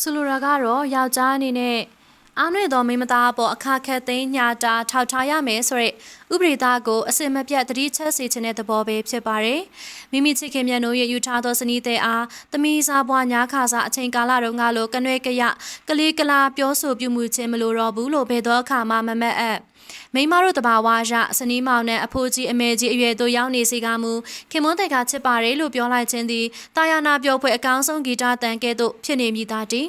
ဆိုလိုတာကတော့ယောက်ျားအနေနဲ့ အားနွေသောမိန်းမသားအပေါ်အခါခက်သိမ်းညာတာထောက်ထားရမယ်ဆိုတဲ့ဥပဒေသားကိုအစင်မပြတ်တတိချက်စီခြင်းတဲ့သဘောပဲဖြစ်ပါတယ်။မိမိချစ်ခင်မြတ်တို့ရဲ့ယူထားသောစနီးတဲ့အားသမီးစားပွားညာခါစားအချိန်ကာလတုန်းကလိုကနွဲကရကလေးကလာပြောဆိုပြုမှုခြင်းမလိုတော့ဘူးလို့ဘယ်သောအခါမှမမတ်အပ်မိမတို့တဘာဝရစနီးမောင်နဲ့အဖိုးကြီးအမေကြီးအရွယ်တို့ရောက်နေစီကမူခင်မွန်းတဲ့ကချစ်ပါတယ်လို့ပြောလိုက်ခြင်းသည်တာယာနာပြောဖွယ်အကောင်းဆုံးဂီတတန်ကဲ့သို့ဖြစ်နေမိသားတည်း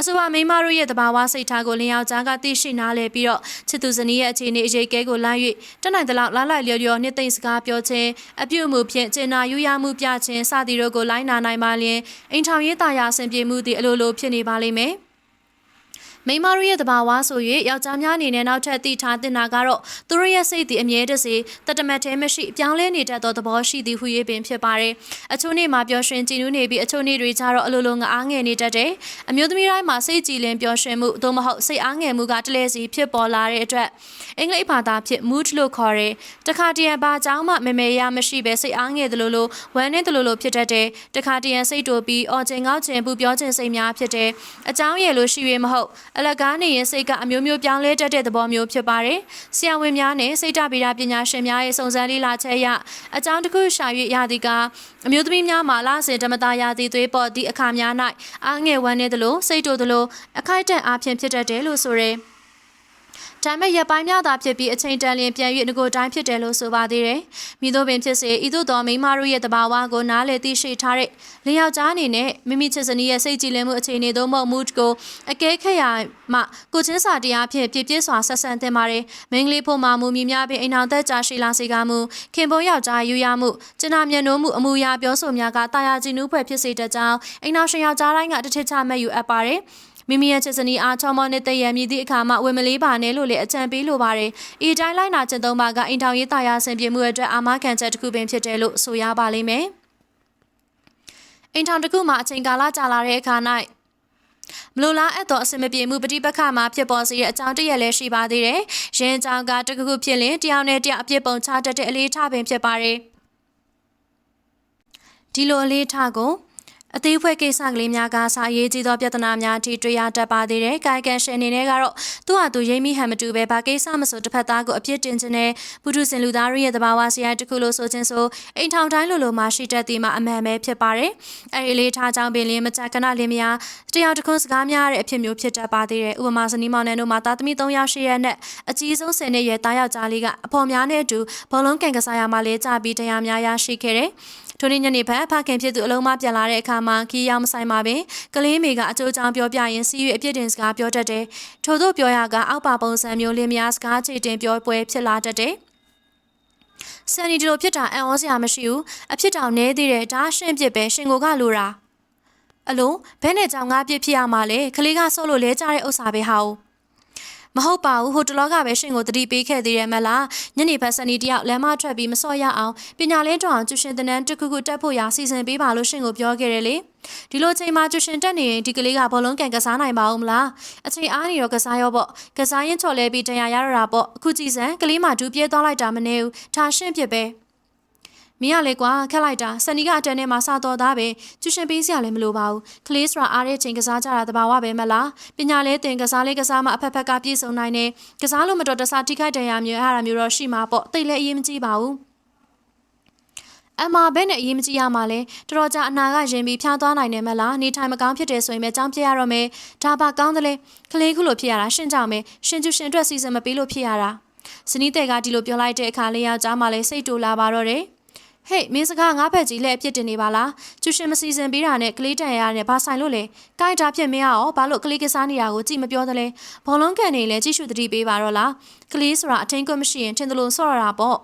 အဆိုပါမိမတို့ရဲ့တဘာဝစိတ်ထားကိုလင်းယောက်ျားကသိရှိနားလည်ပြီးတော့ချစ်သူဇနီးရဲ့အခြေအနေအရေးကဲကိုလိုက်၍တက်နိုင်သလောက်လာလိုက်လျော်လျော်နှစ်သိမ့်စကားပြောခြင်းအပြုအမူဖြင့်ကျင်နာယူရမှုပြခြင်းစသည်တို့ကိုလိုက်နာနိုင်ပါလျင်အိမ်ထောင်ရေးတာယာအဆင်ပြေမှုသည်အလိုလိုဖြစ်နေပါလိမ့်မယ်။ မိန်းမတို့ရဲ့တဘာဝဆို၍ယောက်ျားများအနေနဲ့နောက်ထပ်သိထားတင်တာကတော့သူတို့ရဲ့စိတ်သည်အမြဲတစေတတမတ်သေးမရှိပြောင်းလဲနေတတ်သောသဘောရှိသည်ဟု၍ပင်ဖြစ်ပါတယ်။အချို့နေ့မှာပျော်ရွှင်ကြည်နူးနေပြီးအချို့နေ့တွေကျတော့အလိုလိုငအားငယ်နေတတ်တယ်။အမျိုးသမီးတိုင်းမှာစိတ်ကြည်လင်ပျော်ရွှင်မှုသို့မဟုတ်စိတ်အားငယ်မှုကတလဲစီဖြစ်ပေါ်လာတဲ့အတွက်အင်္ဂလိပ်ဘာသာဖြင့် mood လို့ခေါ်တယ်။တခါတရံဘာကြောင့်မှမမေရမရှိပဲစိတ်အားငယ်သလိုလိုဝမ်းနေသလိုလိုဖြစ်တတ်တယ်။တခါတရံစိတ်တိုပြီးအော်ကျင်ငေါ့ကျင်ပူပြောခြင်းစိတ်များဖြစ်တယ်။အကြောင်းရည်လို့ရှိ၍မဟုတ်အလကားနေရင်စိတ်ကအမျိုးမျိုးပြောင်းလဲတတ်တဲ့သဘောမျိုးဖြစ်ပါတယ်။ဆရာဝန်များနဲ့စိတ်တဗေဒပညာရှင်များရဲ့စုံစမ်းလေ့လာချက်အရအကြောင်းတစ်ခုရှာ၍ရသည်ကအမျိုးသမီးများမှာလစဉ်ဓမ္မတာရာသီသွေးပေါ်သည့်အခါများ၌အားငယ်ဝမ်းနေသလိုစိတ်တို့သလိုအခိုက်အတန့်အားဖြင့်ဖြစ်တတ်တယ်လို့ဆိုရယ်။ ဒါပေမဲ့ရပိုင်းများသာဖြစ်ပြီးအချိန်တန်လျင်ပြန်၍ငကိုတိုင်းဖြစ်တယ်လို့ဆိုပါသေးတယ်။မိတို့ပင်ဖြစ်စေဤသို့သောမိမတို့ရဲ့တဘာဝကိုနားလည်သိရှိထားတဲ့လင်ယောက်ျားအနေနဲ့မိမိချစ်စနီးရဲ့စိတ်ကြည်လင်မှုအခြေအနေသို့မဟုတ် mood ကိုအကဲခတ်ရမှကိုချင်းစာတရားဖြင့်ပြည့်ပြည့်စွာဆက်ဆံသင့်ပါတယ်။မိန်းကလေးဖို့မှမူမြများပင်အိမ်အောင်သက်ကြာရှိလာစေကမူခင်ပွန်းယောက်ျားယူရမှုကျနာမျက်နှာမှုအမူအရာပြောဆိုများကတာယာကြည်နူးဖွယ်ဖြစ်စေတတ်ကြောင်းအိမ်အောင်ရှင်ယောက်ျားတိုင်းကတစ်ထစ်ချမှတ်ယူအပ်ပါတယ်။ မိမိရဲ့ချစ်စနီအားချောမောနဲ့တည့်ရမြည်သည့်အခါမှဝေမလေးပါနဲ့လို့လည်းအကြံပေးလိုပါတယ်။ဤတိုင်းလိုက်နာကျင့်သုံးပါကအိမ်ထောင်ရေးတာယာဆင်ပြေမှုအတွက်အာမခံချက်တစ်ခုပင်ဖြစ်တယ်လို့ဆိုရပါလိမ့်မယ်။အိမ်ထောင်တစ်ခုမှာအချိန်ကာလကြာလာတဲ့အခါ၌မလိုလားအပ်သောအစင်မပြေမှုပဋိပက္ခမှာဖြစ်ပေါ်စေတဲ့အကြောင်းတရက်လည်းရှိပါသေးတယ်။ရင်းကြောင်ကတခုခုဖြစ်ရင်တယောက်နဲ့တယောက်အပြစ်ပုံချတတ်တဲ့အလေးထားပင်ဖြစ်ပါတယ်။ဒီလိုအလေးထားကို အသေးဖွဲကိစ္စကလေးများကစာရေးကြီးသောပြဿနာများအထိတွေ့ရတတ်ပါသေးတယ်။ကာယကံရှင်အနေနဲ့ကတော့သူ့ဟာသူရိမ့်မိဟန်မတူပဲဘာကိစ္စမဆိုတစ်ဖက်သားကိုအပြစ်တင်ခြင်းနဲ့ပုထုဇဉ်လူသားရဲ့တဘာဝဆရာတခုလို့ဆိုခြင်းဆိုအိမ်ထောင်တိုင်းလိုလိုမှရှိတတ်သည်မှာအမှန်ပဲဖြစ်ပါတယ်။အဲဒီလေးထားကြောင်းပင်လင်းမကြကနလင်းများတယောက်တစ်ခုစကားများတဲ့အဖြစ်မျိုးဖြစ်တတ်ပါသေးတယ်။ဥပမာဇနီးမောင်နှံတို့မှာသားသမီး၃ယောက်ရှိရတဲ့နဲ့အကြီးဆုံးဆယ်နှစ်ရဲ့တားယောက်ကြားလေးကအဖော်များနဲ့အတူဘောလုံးကန်ကစားရမှလဲကြပြီးတရားများရရှိခဲ့တယ်။ ထိုနေ့ညနေဘက်ဖခင်ဖြစ်သူအလုံးမပြန်လာတဲ့အခါမှာခီးရောက်မဆိုင်ပါပင်ကလေးမေကအကျိုးကြောင့်ပြောပြရင်စီး၍အပြစ်တင်စကားပြောတတ်တယ်။ထို့သောပြောရကအောက်ပါပုံစံမျိုးလေးများစကားချေတင်ပြောပွဲဖြစ်လာတတ်တယ်။ဆန်နီဒီလိုဖြစ်တာအံ့ဩစရာမရှိဘူး။အဖြစ်တောင်နဲသေးတယ်ဒါရှင်းပြစ်ပဲရှင်ကိုကလိုတာ။အလုံးဘဲနဲ့ကြောင်ငါပြစ်ဖြစ်ရမှာလေခလေးကဆော့လို့လဲကြတဲ့ဥစ္စာပဲဟာ။ မဟုတ်ပါဘူးဟိုတလောကပဲရှင်ကိုတတိပေးခဲ့သေးတယ်မလားညနေဘက်စနီတယောက်လမ်းမထွက်ပြီးမစော့ရအောင်ပညာလင်းတော်အောင်ကျူရှင်တနန်းတစ်ခုခုတက်ဖို့ရာစီစဉ်ပေးပါလို့ရှင်ကိုပြောခဲ့တယ်လေဒီလိုချိန်မှာကျူရှင်တက်နေရင်ဒီကလေးကဘောလုံးကန်ကစားနိုင်ပါဦးမလားအချိန်အားနေတော့ကစားရောပေါ့ကစားရင်ချော်လဲပြီးတရားရရတာပေါ့အခုကြည့်စမ်းကလေးမှဒူးပြေးသွားလိုက်တာမနေဘူးထားရှင်းပြပဲ မင်းရလေကွာခက်လိုက်တာစနီကအတန်းထဲမှာစတော်သားပဲကျူရှင်ပေးစရာလည်းမလိုပါဘူးကလေးစရာအားတဲ့ချိန်ကစားကြတာတဘာဝပဲမလားပညာလဲတင်ကစားလေးကစားမှအဖက်ဖက်ကပြည့်စုံနိုင်တယ်ကစားလို့မတော်တဆထိခိုက်တရားမျိုးအားရမျိုးတော့ရှိမှာပေါ့တိတ်လည်းအရေးမကြီးပါဘူးအမဘဲနဲ့အရေးမကြီးရမှာလဲတော်တော်ကြာအနာကရင်ပြီးဖျားသွားနိုင်တယ်မလားနေထိုင်မကောင်းဖြစ်တယ်ဆိုရင်ပဲကြောင်းပြရတော့မယ်ဒါပါကောင်းတယ်လေကလေးခုလိုဖြစ်ရတာရှင်းကြမယ်ရှင်ကျူရှင်အတွက်စီစဉ်မပေးလို့ဖြစ်ရတာဇနီးတဲ့ကဒီလိုပြောလိုက်တဲ့အခါလေးယောက်ျားမှလည်းစိတ်တူလာပါတော့တယ် ဟေးမင်းစကားငါးဖက်ကြီးလည်းအပြစ်တင်နေပါလားကျူရှင်မစီစဉ်ပေးတာနဲ့ကလေးတန်ရနဲ့ဘာဆိုင်လို့လဲကိုင်းတာဖြစ်မင်းရောဘာလို့ကလေးကစားနေတာကိုကြည့်မပြောသလဲဘောလုံးကန်နေလဲကြည့်ရှုသတိပေးပါတော့လားကလေးဆိုတာအထင်ကွမရှိရင်ထင်သလိုဆော့ရတာပေါ့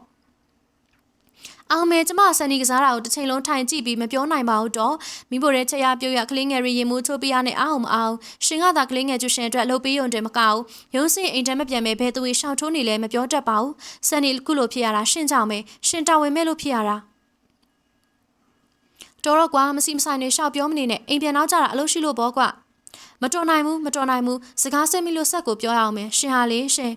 အောင်မဲကျမဆန်နီကစားတာကိုတစ်ချိန်လုံးထိုင်ကြည့်ပြီးမပြောနိုင်ပါဘူးတော့မိဖို့တဲ့ချက်ရပြုတ်ရကလေးငယ်ရီရင်မိုးချိုးပြရနဲ့အားအောင်မအောင်ရှင်ကသာကလေးငယ်ကျူရှင်အတွက်လှုပ်ပေးရုံတည်းမကဘူးရုံးစင်အိမ်တန်းမပြန်မဲဘဲသူတွေရှောက်ထိုးနေလဲမပြောတတ်ပါဘူးဆန်နီခုလိုဖြစ်ရတာရှင်းကြောင်ပဲရှင်တာဝန်မဲ့လို့ဖြစ်ရတာ တော်တော့ကွာမစီမဆိုင်နေရှောက်ပြောမနေနဲ့အိမ်ပြန်တော့ကြတာအလုပ်ရှိလို့ပေါ့ကွာမတော်နိုင်ဘူးမတော်နိုင်ဘူးစကားဆက်မိလို့ဆက်ကိုပြောရအောင်မယ်ရှင်ဟာလေရှင်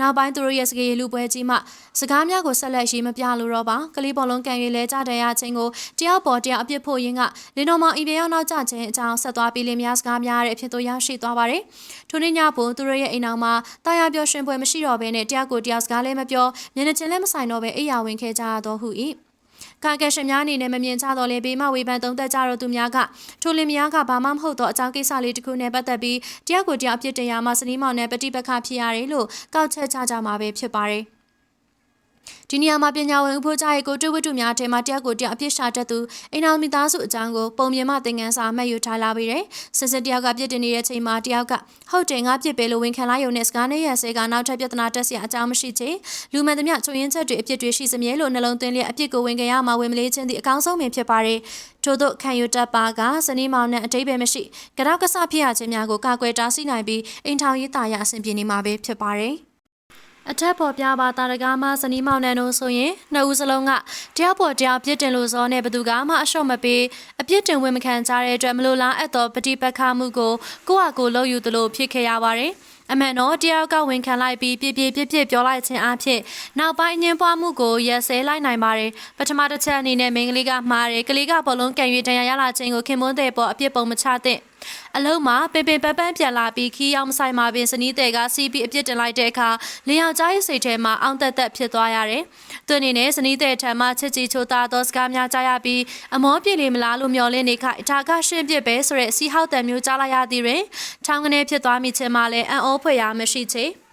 နောက်ပိုင်းသူတို့ရဲ့စကေးလူပွဲကြီးမှစကားများကိုဆက်လက်ရေးမပြလို့တော့ပါကလေးပေါ်လုံးကန်ရွေလဲကြတဲ့ရချင်းကိုတယောက်ပေါ်တယောက်အပြစ်ဖို့ရင်းကလင်းတော်မောင်ဤပြရောက်နောက်ကျခြင်းအကြောင်းဆက်သွားပြီးလင်းများစကားများတဲ့အဖြစ်သို့ရောက်ရှိသွားပါတယ်ထိုနေ့ညပိုသူတို့ရဲ့အိမ်အောင်မှာတာယာပြောရှင်ပွဲမရှိတော့ဘဲနဲ့တယောက်ကိုတယောက်စကားလည်းမပြောမျက်နှာချင်းလည်းမဆိုင်တော့ဘဲအိယာဝင်ခဲ့ကြရတော့ဟု၏ ကာကရှင်များအနေနဲ့မမြင်ကြတော့လေဘေးမဝေဖန်သုံးသက်ကြတော့သူများကထိုလင်မယားကဘာမှမဟုတ်တော့အကြောင်းကိစ္စလေးတစ်ခုနဲ့ပတ်သက်ပြီးတယောက်ကိုတယောက်အပြစ်တင်ရမှစနီးမောင်နဲ့ပฏิပက္ခဖြစ်ရတယ်လို့ကောက်ချက်ကြကြမှာပဲဖြစ်ပါတယ် ဒီနေရာမှာပညာဝင်ဥဖို့ကြရဲ့ကိုတွေ့ဝတ္ထုများထဲမှာတယောက်ကိုတယောက်အပြစ်ရှာတတ်သူအိမ်တော်မိသားစုအကြောင်းကိုပုံမြင်မှသင်ခန်းစာမှတ်ယူထားလာပြီးတယ်။စစ်စစ်တယောက်ကပြစ်တင်နေတဲ့ချိန်မှာတယောက်ကဟုတ်တယ်ငါပြစ်ပဲလို့ဝန်ခံလိုက်ရုံနဲ့စကားနဲ့ရဆဲကနောက်ထပ်ပြဿနာတက်စရာအကြောင်းမရှိချေလူမှန်သမျှချိုးရင်းချက်တွေအပြစ်တွေရှိစမြဲလို့နှလုံးသွင်းလျက်အပြစ်ကိုဝန်ခံရမှာဝင်မလေးခြင်းသည့်အကောင်းဆုံးပင်ဖြစ်ပါတယ်။ထို့သောခံယူတတ်ပါကစနီးမောင်နဲ့အတိတ်ပဲမရှိကြောက်ကဆဖြစ်ရခြင်းများကိုကာကွယ်တားဆီးနိုင်ပြီးအိမ်ထောင်ရေးတာရအဆင်ပြေနေမှာပဲဖြစ်ပါတယ်။ အထက်ပေါ်ပြပါတာတကားမစနီးမောင်နှံတို့ဆိုရင်နှစ်ဦးစလုံးကတယောက်ပေါ်တယောက်ပြစ်တင်လို့စောနဲ့ဘသူကမှအလျှော့မပေးအပြစ်တင်ဝင်မခံကြတဲ့အတွက်မလိုလားအပ်သောပฏิပတ်ခမှုကိုကိုယ့်အကိုလုပ်ယူသလိုဖြစ်ခဲ့ရပါတယ်အမှန်တော့တယောက်ကဝန်ခံလိုက်ပြီးပြပြပြပြပြောလိုက်ခြင်းအဖြစ်နောက်ပိုင်းညင်ပွားမှုကိုရက်စဲလိုက်နိုင်ပါတယ်ပထမတစ်ချက်အနေနဲ့မိန်းကလေးကမှားတယ်ကလေးကဘောလုံးကန်၍တန်ရရလာခြင်းကိုခင်မွန်းတဲ့ပေါ်အပြစ်ပုံမချတဲ့အလုံးမှာပင်ပင်ပန်းပန်းပြန်လာပြီးခီးအောင်ဆိုင်မှာပင်စနီးတဲ့ကစီးပြီးအပြစ်တင်လိုက်တဲ့အခါလင်ယောက်ျားရဲ့စိတ်ထဲမှာအောင့်တက်တက်ဖြစ်သွားရတယ်။သူအနေနဲ့စနီးတဲ့ထံမှာချစ်ကြည်ချိုးသားသောစကားများကြားရပြီးအမောပြေလေမလားလို့မျှော်လင့်နေခိုင်ဒါကရှင်းပြပဲဆိုတဲ့စီဟောက်တံမျိုးကြားလိုက်ရသည်တွင်ထောင်ကနေဖြစ်သွားမိခြင်းမှလည်းအံ့ဩဖွယ်ရာမရှိချေ။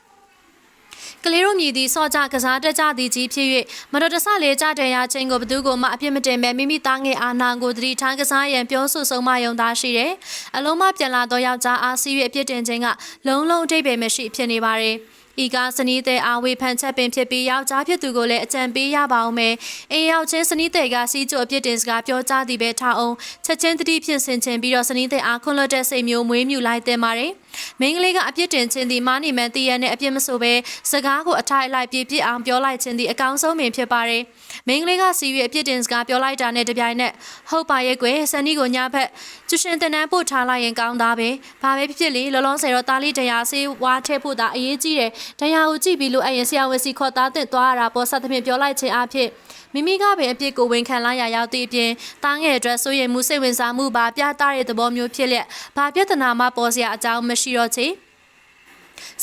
ကလေးတို့မြည်သည့်စောကြကစားတက်ကြသည်ကြီးဖြစ်၍မတော်တဆလေးကြတဲ့ရချင်းကိုဘသူကိုမှအပြစ်မတင်ပဲမိမိသားငယ်အာနာကိုသတိထားကစားရန်ပြောဆိုဆုံးမယုံသားရှိတယ်။အလုံးမပြန်လာတော့ယောက်ျားအားစီး၍အပြစ်တင်ခြင်းကလုံးလုံးအထိပ်ပဲမရှိဖြစ်နေပါတယ်။ဤကစနီးတဲ့အာဝေဖန်ချက်ပင်ဖြစ်ပြီးယောက်ျားဖြစ်သူကိုလည်းအကြံပေးရပါအောင်မယ်။အေးယောက်ချင်းစနီးတဲ့ကစီးကျိုအပြစ်တင်စကားပြောကြားသည်ပဲထားအောင်ချက်ချင်းတတိဖြစ်ဆင်ခြင်ပြီးတော့စနီးတဲ့အားခွန်လွတ်တဲ့စိတ်မျိုးမွေးမြူလိုက်တဲ့ပါတယ်။ မိန်းကလေးကအပြစ်တင်ခြင်းသည်မာနီမန်တည်ရနဲ့အပြစ်မဆိုပဲစကားကိုအထိုက်လိုက်ပြည့်ပြည့်အောင်ပြောလိုက်ခြင်းသည်အကောင်းဆုံးပင်ဖြစ်ပါတယ်။မိန်းကလေးကစီး၍အပြစ်တင်စကားပြောလိုက်တာနဲ့တပြိုင်နက်ဟုတ်ပါရဲ့ကွယ်စနီးကိုညာဖက်ကျူရှင်တင်တန်းပို့ထားလိုက်ရင်ကောင်းသားပဲ။ဘာပဲဖြစ်ဖြစ်လေလောလောဆယ်တော့တာလီတရားဆေးဝါထည့်ဖို့သာအရေးကြီးတယ်။တရားကိုကြည့်ပြီးလို့အရင်ဆရာဝန်စီခေါ်သားတဲ့သွားရတာပေါ်ဆက်သဖြင့်ပြောလိုက်ခြင်းအဖြစ် မိမိကပင်အပြစ်ကိုဝန်ခံလိုက်ရရောက်သည့်အပြင်တားငယ်အတွက်စိုးရိမ်မှုစိတ်ဝင်စားမှုပါပြသတဲ့သဘောမျိုးဖြစ်လျက်ဘာပြဿနာမှပေါ်စရာအကြောင်းမရှိတော့ချေ။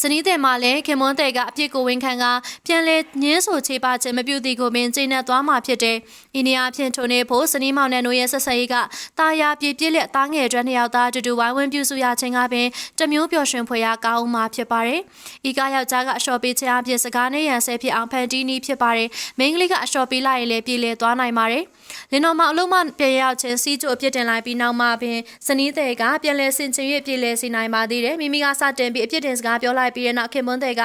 စနီးတဲ့မှာလည်းခင်မွန်းတဲ့ကအပြစ်ကိုဝန်ခံကပြန်လဲညင်းဆိုချေပခြင်းမပြုသည့်ကိုပင်ကျင်းနဲ့သွားမှာဖြစ်တယ်။အင်းနီယာဖြင့်ထုံနေဖို့စနီးမောင်နဲ့နိုရဲ့ဆက်ဆက်ရေးကတာယာပြည့်ပြည့်လက်သားငယ်အတွက်နှစ်ယောက်သားတူတူဝိုင်းဝန်းပြုစုရခြင်းကပင်တမျိုးပျော်ရွှင်ဖွယ်ရာကောင်းမှာဖြစ်ပါတယ်။ဤကယောက်ျားကအလျှော်ပေးခြင်းအဖြစ်စကားနဲ့ရန်ဆဲဖြစ်အောင်ဖန်တီးနည်းဖြစ်ပါတယ်။မိန်းကလေးကအလျှော်ပေးလိုက်ရင်လည်းပြည်လဲသွားနိုင်ပါတယ်။လင်းတော်မအလုံးမပြန်ရောက်ခြင်းစီးကျိုအပြစ်တင်လိုက်ပြီးနောက်မှပင်စနီးတဲ့ကပြန်လဲဆင်ချင်၍ပြည်လဲစီနိုင်ပါသေးတယ်။မိမိကစတင်ပြီးအပြစ်တင်စကားပြောလိုက်ပြီးတဲ့နောက်ခင်မွန်းတဲ့က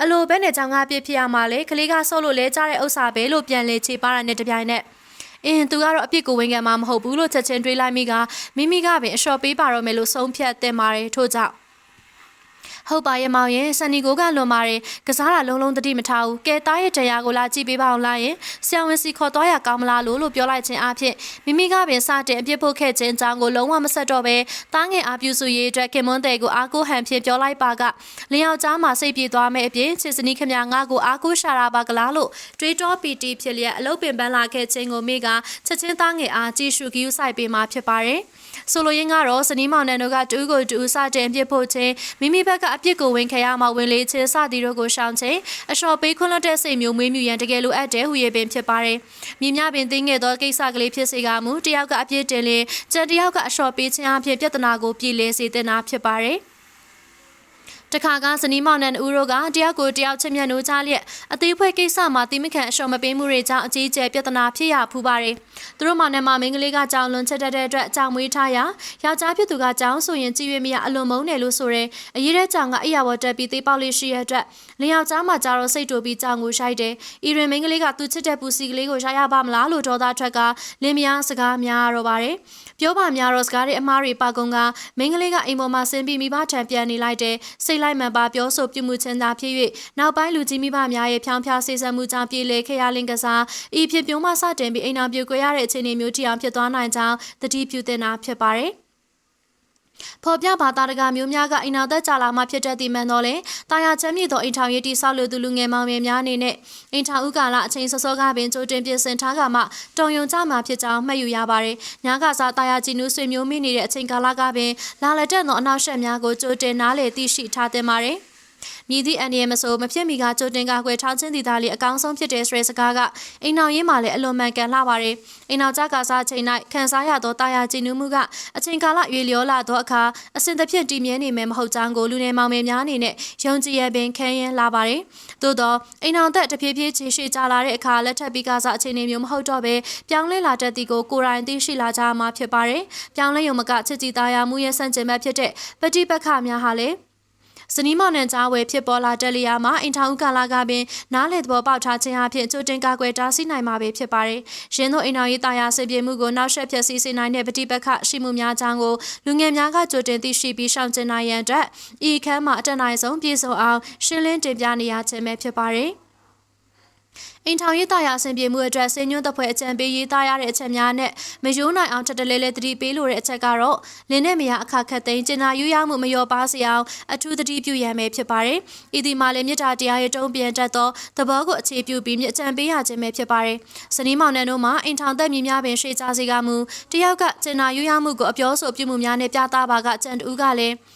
အလိုပဲနဲ့ကြောင်ကပြစ်ဖြစ်ရမှာလေကလေးကဆော့လို့လဲကြားတဲ့ဥစ္စာပဲလို့ပြန်လေချေပါတာနဲ့တပြိုင်နက်အင်းသူကတော့အပြစ်ကိုဝင်ခံမှာမဟုတ်ဘူးလို့ချက်ချင်းတွေးလိုက်မိကမိမိကပင်အလျှော်ပေးပါတော့မယ်လို့ဆုံးဖြတ်တင်ပါတယ်ထို့ကြောင့် ဟုတ်ပါရဲ့မောင်ရဲ့ဆန်နီကိုကလွန်ပါတယ်ကစားတာလုံးလုံးတတိမထားဘူးကဲသားရဲ့တရားကိုလာကြည့်ပေးပါအောင်လားယင်ဆရာဝန်စီခေါ်သွားရကောင်းမလားလို့လို့ပြောလိုက်ခြင်းအဖြစ်မိမိကပင်စတင်အပြစ်ဖို့ခဲ့ခြင်းအကြောင်းကိုလုံးဝမဆက်တော့ပဲသားငယ်အားပြုစုရေးအတွက်ကင်မွန်းတဲ့ကိုအားကိုဟန်ဖြင့်ပြောလိုက်ပါကလင်ယောက်ျားမှာစိတ်ပြေသွားမယ်အပြင်ချစ်စနီးခမငါကိုအားကိုရှာတာပါကလားလို့တွေးတောပီတီဖြစ်လျက်အလုတ်ပင်ပန်းလာခဲ့ခြင်းကိုမိကချက်ချင်းသားငယ်အားကြည့်ရှုကြည့်ဆိုင်ပေးมาဖြစ်ပါတယ် ဆိုလိုရင်းကတော့စနီးမောင်နှံတို့ကတူးကိုတူးစတင်ပြစ်ဖို့ခြင်းမိမိဘက်ကအပြစ်ကိုဝင်ခရမှဝင်လေခြင်းစသည်တို့ကိုရှောင်ခြင်းအလျှော်ပေးခွင့်လွတ်တဲ့စိတ်မျိုးမွေးမြူရန်တကယ်လိုအပ်တဲ့ဟူ၍ပင်ဖြစ်ပါတယ်။မြင်များပင်သိငယ်သောကိစ္စကလေးဖြစ်စေကမူတယောက်ကအပြစ်တင်လင်ကျန်တယောက်ကအလျှော်ပေးခြင်းအဖြစ်ပြဿနာကိုပြည်လဲစေတင်တာဖြစ်ပါတယ်။ တခါကဇနီးမောင်နှံဦးတို့ကတယောက်ကိုတယောက်ချစ်မြတ်နိုးကြလျက်အသေးဖွဲကိစ္စမှာတိမခန့်အလျှော်မပေးမှုတွေကြောင့်အကြီးအကျယ်ပြဿနာဖြစ်ရဖူးပါတယ်။သူတို့မောင်နှံမှာမိန်းကလေးကကြောင်လွန်ချက်တဲ့အတွက်ကြောင်မွေးထားရာယောက်ျားဖြစ်သူကကြောင်ဆိုရင်ကြည်ရွေးမရအလွန်မုန်းတယ်လို့ဆိုရဲအရေးတဲ့ကြောင်ကအရာဝတ်တက်ပြီးသေးပေါက်လေးရှိရတဲ့အတွက်လင်ယောက်ျားမှာကြတော့စိတ်တူပြီးကြောင်ကိုရှိုက်တယ်။ဤရင်မိန်းကလေးကသူချစ်တဲ့ပူစီကလေးကိုရရပါမလားလို့ဒေါသထွက်ကလင်းမယားစကားများတော့ပါတယ်။ပြောပါများတော့စကားတွေအမားတွေပါကုန်ကမိန်းကလေးကအိမ်ပေါ်မှာဆင်းပြီးမိဘထံပြန်နေလိုက်တဲ့စိတ်လိုက်မှန်ပါပြောဆိုပြုမှုချင်းသာဖြစ်၍နောက်ပိုင်းလူကြီးမိဘများရဲ့ဖြောင်းဖြားဆေးဆံမှုကြောင့်ပြည်လေခရလင်းကစားဤဖြစ်ပြုံးမှစတင်ပြီးအိမ်အောင်ပြွေရတဲ့အခြေအနေမျိုးထိအောင်ဖြစ်သွားနိုင်ကြောင်းတတိပြုတင်တာဖြစ်ပါတယ်။ ဖော်ပြဘာသာတကာမျိုးများကအိမ်နာသက်ကြလာမှဖြစ်တဲ့ဒီမှန်တော့လေတာယာချမ်းမြေသောအိမ်ထောင်ရေးတိဆောက်လို့သူလူငယ်မောင်ငယ်များအနေနဲ့အိမ်ထောင်ဥကာလအချိန်စောစောကပင်ကြိုတင်ပြင်ဆင်ထားကမှတုံယုံကြမှာဖြစ်ကြောင်းမှတ်ယူရပါတယ်။ညကစားတာယာကြည်နူးဆွေမျိုးမိနေတဲ့အချိန်ကာလကပင်လာလက်တဲ့သောအနောက်ရှက်များကိုကြိုတင်နားလေသိရှိထားသင့်ပါတယ်။ မြည်သည့်အန်ဒီယမဆိုမဖြစ်မီကကြိုတင်ကာကွယ်ထားခြင်းတည်သားလေးအကောင်းဆုံးဖြစ်တဲ့ဆိုတဲ့စကားကအိမ်အောင်ရင်းမှာလည်းအလွန်မှန်ကန်လှပါတယ်။အိမ်အောင်ကြကာစားချိန်၌ခံစားရသောတာယာကြည်နူးမှုကအချိန်ကာလရွေလျောလာသောအခါအစဉ်တစ်ဖြစ်တည်မြဲနေမယ်မဟုတ်ကြောင်းကိုလူနေမောင်မယ်များအနေနဲ့ယုံကြည်ရပင်ခံရင်လာပါတယ်။သို့သောအိမ်အောင်သက်တဖြည်းဖြည်းခြေရှိကြလာတဲ့အခါလက်ထပ်ပြီးကာစားအခြေအနေမျိုးမဟုတ်တော့ဘဲပြောင်းလဲလာတတ်သည်ကိုကိုယ်တိုင်သိရှိလာကြမှာဖြစ်ပါတယ်။ပြောင်းလဲရုံမကချစ်ကြည်သားရမှုရဲ့ဆန့်ကျင်ဘက်ဖြစ်တဲ့ပฏิပတ်ခများဟာလည်း စနီးမောင်နှံကြားဝယ်ဖြစ်ပေါ်လာတက်လျာမှာအင်ထောင်ကာလာကပင်နားလေသဘောပေါက်ထားခြင်းအဖြစ်ကြိုတင်ကာကွယ်တားဆီးနိုင်မှာပဲဖြစ်ပါတယ်။ရင်းတို့အင်ထောင်ရေးတာယာစစ်ပြေမှုကိုနောက်ဆက်ဖြစ်စီစေနိုင်တဲ့ပฏิပတ်ခရှိမှုများကြောင့်ကိုလူငယ်များကကြိုတင်သိရှိပြီးရှောင်ကျဉ်နိုင်ရန်အတွက်ဤခန်းမှာအတက်နိုင်ဆုံးပြည်စုံအောင်ရှင်းလင်းတင်ပြနေရခြင်းပဲဖြစ်ပါတယ်။ အိမ်ထောင်ရေးတာယာအဆင်ပြေမှုအတွက်စင်ညွန့်တပ်ဖွဲ့အကြံပေးရေးသားရတဲ့အချက်များနဲ့မယိုးနိုင်အောင်ထပ်တလဲလဲတတိပေးလိုတဲ့အချက်ကတော့လင်းနဲ့မရအခါခတ်သိမ်းကျင်နာယူရမှုမလျော်ပါစေအောင်အထူးတတိပြုရမယ်ဖြစ်ပါတယ်။ဤဒီမှာလည်းမြစ်တာတရားရဲ့တုံးပြန်တတ်သောသဘောကိုအခြေပြုပြီးမြစ်အကြံပေးရခြင်းပဲဖြစ်ပါတယ်။စနီးမောင်နှံတို့မှာအိမ်ထောင်သက်မြများပင်ရှေ့ကြစေကမူတယောက်ကကျင်နာယူရမှုကိုအပြောဆိုပြုမှုများနဲ့ပြသပါကကျန်တူကလည်း။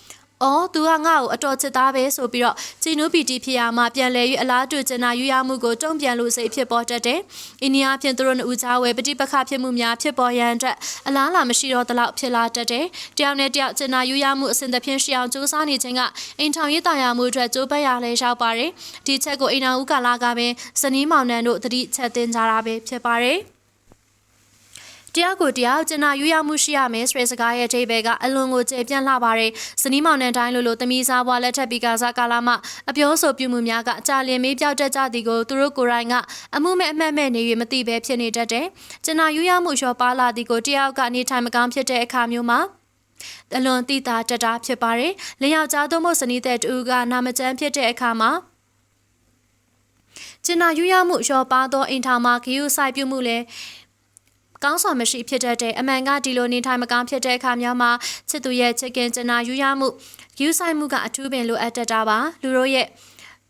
အော်သူကငါ့ကိုအတော်ချစ်သားပဲဆိုပြီးတော့ဂျီနူပီတီဖြစ်ရမှပြန်လဲ၍အလားတူကျင်နာယူရမှုကိုတုံ့ပြန်လို့စိတ်ဖြစ်ပေါ်တတ်တယ်။အိန္ဒိယဖြင့်သူတို့နှစ်ဦးကြားဝယ်ပဋိပက္ခဖြစ်မှုများဖြစ်ပေါ်ရန်အတွက်အလားလာမရှိတော့တလောက်ဖြစ်လာတတ်တယ်။တယောက်နဲ့တယောက်ကျင်နာယူရမှုအစဉ်သဖြင့်ရှိအောင်စူးစမ်းနေခြင်းကအိမ်ထောင်ရေးတာယာမှုအတွက်ကြိုးပမ်းရလဲရောက်ပါတယ်။ဒီချက်ကိုအိမ်တော်ဦးကာလာကပင်ဇနီးမောင်နှံတို့သတိချက်တင်ကြတာပဲဖြစ်ပါတယ်။ တရားကိုတရားကျင်နာယူရမှုရှိရမယ်ဆိုတဲ့စကားရဲ့အဓိပ္ပာယ်ကအလွန်ကိုကျေပြန့်လှပါတယ်။ဇနီးမောင်နှံတိုင်းလိုလိုသမီးစားဘွားလက်ထပ်ပြီးကစားကာလမှာအပြောဆိုပြမှုများကအကြလင်မေးပြောက်တတ်ကြသည်ကိုသူတို့ကိုယ်တိုင်ကအမှုမဲ့အမှတ်မဲ့နေ၍မသိဘဲဖြစ်နေတတ်တယ်။ကျင်နာယူရမှုလျှော့ပါလာသည်ကိုတရားကနေထိုင်မကောင်းဖြစ်တဲ့အခါမျိုးမှာအလွန်တိတာတတာဖြစ်ပါတယ်။လင်ယောက်ျားသို့မဟုတ်ဇနီးတဲ့တူကနာမကျန်းဖြစ်တဲ့အခါမှာကျင်နာယူရမှုလျှော့ပါသောအိမ်ထောင်မှာဂယုစိုက်ပြုမှုလည်း ကောင်းစွာမရှိဖြစ်တတ်တဲ့အမှန်ကဒီလိုနေထိုင်မကောင်းဖြစ်တဲ့အခါများမှာချစ်သူရဲ့ချစ်ခင်ကျနာယူရမှုယူဆိုင်မှုကအထူးပင်လိုအပ်တတ်တာပါလူတို့ရဲ့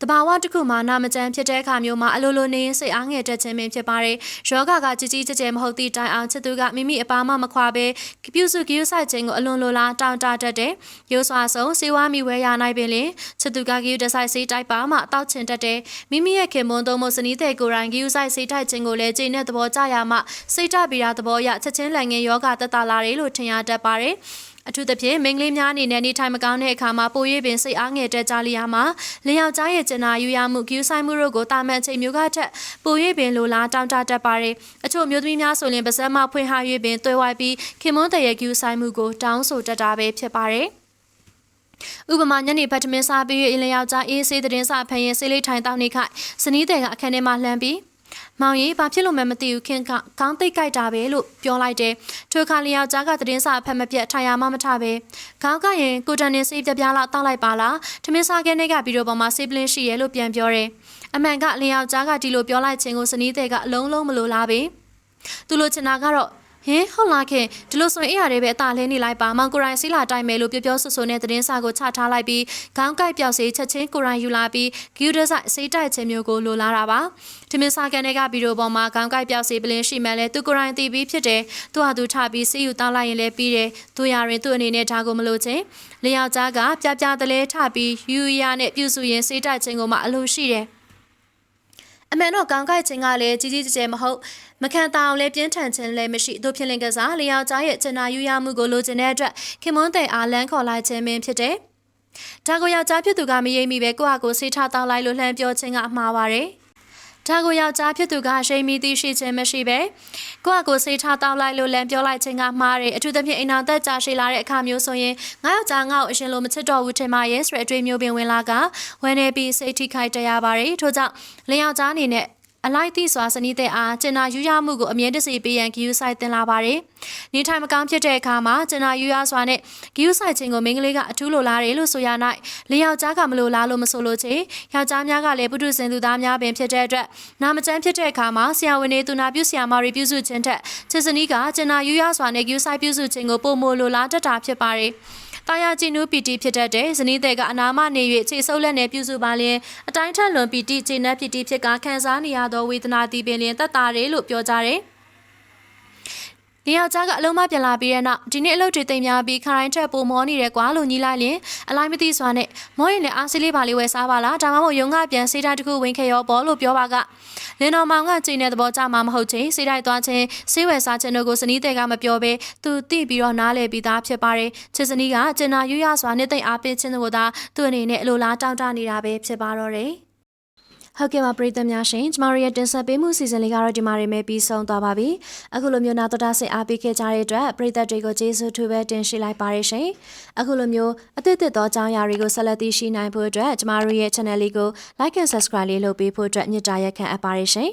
တဘာဝတစ်ခုမှနာမကျန်းဖြစ်တဲ့အခါမျိုးမှာအလိုလိုနေရင်စိတ်အားငယ်တတ်ခြင်းပင်ဖြစ်ပါတယ်။ယောဂကကြီးကြီးကျယ်ကျယ်မဟုတ်သည့်တိုင်အောင်ချစ်သူကမိမိအပါမမခွာဘဲပြုစုကြိုးဆိုင်ခြင်းကိုအလွန်လိုလားတောင်းတတတ်တယ်။ရိုးစွာဆုံးစေဝါမိဝဲရနိုင်ပင်လင်ချစ်သူကကြိုးတဆိုင်စေးတိုက်ပါမှတောက်ချင်တတ်တယ်။မိမိရဲ့ခင်မွန်းသုံးမစနီးတဲ့ကိုယ်တိုင်ကြိုးဆိုင်စေးတိုက်ခြင်းကိုလည်းကျင့်တဲ့သဘောကြရမှစိတ်တပီရာသဘောရချက်ချင်းလန်ငယ်ယောဂတက်တာလာတယ်လို့ထင်ရတတ်ပါတယ်။ အထူးသဖြင့်မိန်းကလေးများအနေနဲ့နေထိုင်မကောင်းတဲ့အခါမှာပို၍ပင်စိတ်အားငယ်တက်ကြလျာမှာလင်ယောက်ျားရဲ့ကျင်နာယူရမှုဂူးဆိုင်မှုတို့ကိုတာမန်ချိန်မျိုးကထက်ပို၍ပင်လိုလားတောင်းတတတ်ပါတယ်အချို့မျိုးသမီးများဆိုရင်ပါဇက်မဖွင့်ဟ၍ပင်တွဲဝိုက်ပြီးခင်မွန်းတရဲ့ဂူးဆိုင်မှုကိုတောင်းဆိုတတ်တာပဲဖြစ်ပါတယ်ဥပမာညနေဖတ်ထမင်းစားပြီး၍အလျောက်ကြားအေးဆေးသတင်းစာဖန်ရင်ဆေးလေးထိုင်တောင်းနေခိုက်စနီးတဲ့ကအခန်းထဲမှာလှမ်းပြီး မောင်ကြီးဘာဖြစ်လို့မှမသိဘူးခင်ကခေါင်းသိပ်ကြိုက်တာပဲလို့ပြောလိုက်တယ်ထိုခါလျောက်ကြားကသတင်းစာအဖက်မပြတ်ထိုင်ရမှမထပဲခေါင်းကရင်ကိုတန်နေစေးပြပြလာတောက်လိုက်ပါလားထမင်းစားခဲနေကဗီဒီယိုပေါ်မှာစေးပလင်းရှိရဲလို့ပြန်ပြောတယ်အမှန်ကလျောက်ကြားကဒီလိုပြောလိုက်ခြင်းကိုစနီးတဲ့ကအလုံးလုံးမလိုလားပဲသူလိုချင်တာကတော့ ဟင်ဟုတ်လားခင်ဒီလိုဆိုရင်အဲ့ရတဲ့ပဲအသာလဲနေလိုက်ပါမောင်ကိုရိုင်းစီလာတိုင်းမယ်လို့ပြောပြောဆွဆွနဲ့သတင်းစာကိုချထားလိုက်ပြီးခေါင်းကိုက်ပြောက်စေချက်ချင်းကိုရိုင်းယူလာပြီးဂီယူဒဆိုင်စေးတိုက်ခြင်းမျိုးကိုလိုလားတာပါထမင်းစာကန်တွေကဗီဒီယိုပေါ်မှာခေါင်းကိုက်ပြောက်စေပလင်းရှိမှလဲသူကိုရိုင်းသိပြီးဖြစ်တယ်သူဟာသူထပြီးစီးယူတောင်းလိုက်ရင်လည်းပြီးတယ်သူရရင်သူ့အနေနဲ့ဒါကိုမလို့ချင်းလျောက်ကြားကပြပြတလဲထပြီးယူရနဲ့ပြုစုရင်စေးတိုက်ခြင်းကိုမှအလိုရှိတယ် အမှန်တော့ကောင်းကိုက်ခြင်းကလည်းကြီးကြီးကျယ်ကျယ်မဟုတ်မခံတာအောင်လည်းပြင်းထန်ခြင်းလည်းမရှိတို့ဖြစ်လင်ကစားလျောက်ကြားရဲ့ကျင်နာယူရမှုကိုလိုချင်တဲ့အတွက်ခင်မွန်းတဲ့အားလန်းခေါ်လိုက်ခြင်းပင်ဖြစ်တယ်။ဒါကိုယောက်ျားဖြစ်သူကမရိပ်မိပဲကိုယ့်အကိုဆေးထားတောင်းလိုက်လို့လှမ်းပြောခြင်းကအမှားပါတယ်။ ဒါကိုယောက်ျားဖြစ်သူကရှိန်မီသိရှိခြင်းမရှိပဲကိုယ့်အကိုဆေးထားတောင်းလိုက်လို့လမ်းပြောလိုက်ခြင်းကမှားတယ်အထူးသဖြင့်အိမ်အောင်သက်ကြာရှည်လာတဲ့အခါမျိုးဆိုရင်ငါယောက်ျားငါ့ကိုအရှင်လိုမချစ်တော့ဘူးထင်ပါရဲ့ဆိုတဲ့အတွေ့မျိုးပင်ဝင်လာကဝယ်နေပြီးစိတ်ထိခိုက်တရားပါတယ်ထို့ကြောင့်လင်ယောက်ျားအနေနဲ့ အလိုက်သည့်စွာစနစ်တဲ့အားကျင်နာယူရမှုကိုအမြဲတစေပေးရန်ဂီယူဆိုင်တင်လာပါတယ်။နေထိုင်မကောင်းဖြစ်တဲ့အခါမှာကျင်နာယူရစွာနဲ့ဂီယူဆိုင်ခြင်းကိုမိန်းကလေးကအထူးလိုလားတယ်လို့ဆိုရ၌လေယောက်ျားကမလိုလားလို့မဆိုလို့ချေယောက်ျားများကလည်းပုထုဇဉ်သူသားများပင်ဖြစ်တဲ့အတွက်နာမကျန်းဖြစ်တဲ့အခါမှာဆရာဝန်တွေသူနာပြုဆရာမတွေပြုစုခြင်းထက်ချစ်စနီးကကျင်နာယူရစွာနဲ့ဂီယူဆိုင်ပြုစုခြင်းကိုပုံမလိုလားတတ်တာဖြစ်ပါတယ်။ တာယာကြည်နူးပီတီဖြစ်တတ်တဲ့ဇနီးတဲ့ကအနာမနေ၍ခြေဆုပ်လက်နဲ့ပြုစုပါလျင်အတိုင်းထက်လွန်ပီတီခြေနှက်ပီတီဖြစ်ကခံစားနေရသောဝေဒနာတီးပင်လျင်တက်တာတယ်လို့ပြောကြတယ်။ ဒီယောက်ျားကအလုံးမပြန်လာပြီးတဲ့နောက်ဒီနေ့အလုပ်တွေတိမ်များပြီးခိုင်းချက်ပုံမောနေတယ်ကွာလို့ညီလိုက်ရင်အလိုက်မသိစွာနဲ့မောရင်လည်းအားစီးလေးပါလေးဝယ်စားပါလားဒါမှမဟုတ်ရုံကပြန်စေးတိုင်းတစ်ခုဝင်ခဲ့ရောပေါ့လို့ပြောပါကလင်းတော်မောင်ကချိန်တဲ့သဘောကြမှာမဟုတ်ချင်စေးတိုင်းသွားချင်းစေးဝယ်စားခြင်းတို့ကိုစနီးတဲ့ကမပြောဘဲသူတိပြီးတော့နားလေပြီးသားဖြစ်ပါတယ်ချစ်စနီးကကျင်နာရွရစွာနှစ်သိမ့်အားပေးခြင်းတို့ကသာသူ့အနေနဲ့အလိုလားတောင်းတနေတာပဲဖြစ်ပါတော့တယ် ဟုတ်ကဲ့ပါပရိသတ်များရှင်ကျမတို့ရဲ့တင်ဆက်ပေးမှုစီစဉ်လေးကတော့ဒီမှာနေမဲ့ပြီးဆုံးသွားပါပြီအခုလိုမျိုးနာတော်တာဆင်အားပေးခဲ့ကြတဲ့အတွက်ပရိသတ်တွေကိုကျေးဇူးထူးပဲတင်ရှိလိုက်ပါရရှင်အခုလိုမျိုးအသစ်သစ်သောအကြောင်းအရာတွေကိုဆက်လက်သိရှိနိုင်ဖို့အတွက်ကျမတို့ရဲ့ channel လေးကို like and subscribe လေးလုပ်ပေးဖို့အတွက်ညွှန်ကြားရက်ခံအပ်ပါရရှင်